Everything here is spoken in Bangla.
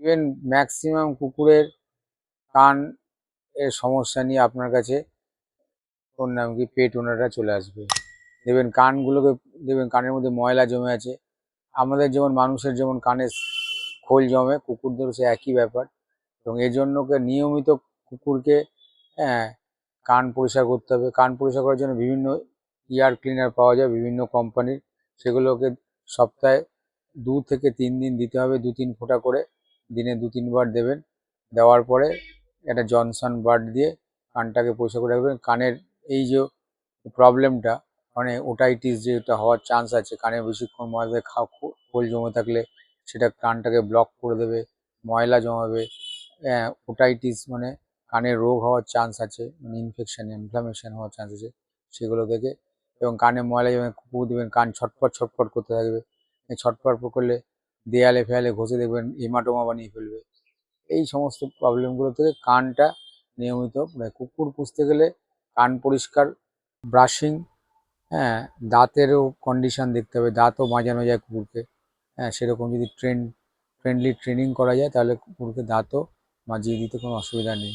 ইভেন ম্যাক্সিমাম কুকুরের কান এর সমস্যা নিয়ে আপনার কাছে ওর নাম কি পেট ওনাররা চলে আসবে। দেখবেন কানগুলোকে, দেখবেন কানের মধ্যে ময়লা জমে আছে। আমাদের যেমন মানুষের যেমন কানে খোল জমে কুকুরদেরও সে একই ব্যাপার। এবং এর জন্য নিয়মিত কুকুরকে হ্যাঁ কান পরিষ্কার করতে হবে। কান পরিষ্কার করার জন্য বিভিন্ন ইয়ার ক্লিনার পাওয়া যায়, বিভিন্ন কোম্পানির সেগুলোকে সপ্তাহে দু থেকে তিন দিন দিতে হবে দু তিন ফোঁটা করে। দিনে দু তিনবার দেবেন। দেওয়ার পরে একটা জনসন বার্ড দিয়ে কানটাকে পরিষ্কার করে রাখবেন। কানের এই যে প্রবলেমটা মানে ওটাইটিস যেটা হওয়ার চান্স আছে কানে বেশিক্ষণ ময়লা খা খোল জমে থাকলে সেটা কানটাকে ব্লক করে দেবে, ময়লা জমাবে। হ্যাঁ ওটাইটিস মানে কানের রোগ হওয়ার চান্স আছে মানে ইনফেকশান ইনফ্লামেশন হওয়ার চান্স আছে সেগুলো থেকে। এবং কানে ময়লা জমে কুকুর দেবেন, কান ছটফট ছটফট করতে থাকবে। ছটফট করলে দেয়ালে ফেয়ালে ঘষে দেখবেন হেমাটোমা বানিয়ে ফেলবে। এই সমস্ত প্রবলেমগুলো থেকে কানটা নিয়মিত মানে কুকুর পুষতে গেলে কান পরিষ্কার ব্রাশিং হ্যাঁ দাঁতেরও কন্ডিশন দেখতে হবে, দাঁতও মাজানো যায় কুকুরকে। হ্যাঁ সেরকম যদি ট্রেন ফ্রেন্ডলি ট্রেনিং করা যায় তাহলে কুকুরকে দাঁতও মাজিয়ে দিতে কোনো অসুবিধা নেই।